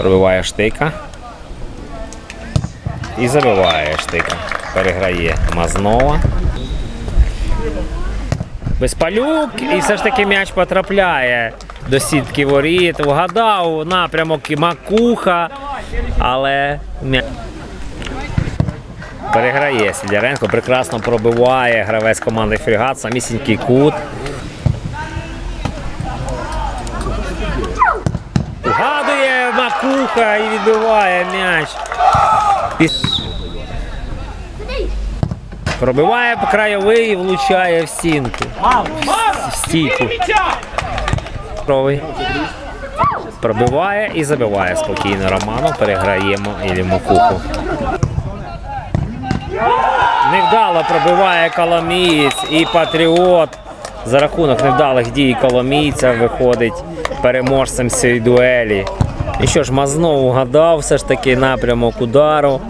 Пробиває штика. І забиває штика. Переграє Мазнова. Безпалюк, і все ж таки м'яч потрапляє до сітки воріт. Вгадав напрямок і Макуха, але. Переграє Сидоренко, прекрасно пробиває гравець команди Фрігат, самісінький кут. Макуха і відбиває м'яч. Пробиває по краєвий і влучає в стінку. В стійку. Пробиває і забиває спокійно Роману. Переграємо Ілі Макуху. Невдало пробиває Коломієць і Патріот. За рахунок невдалих дій Коломійця виходить переможцем цієї дуелі. І що ж, Мазнов угадав все ж таки напрямок удару.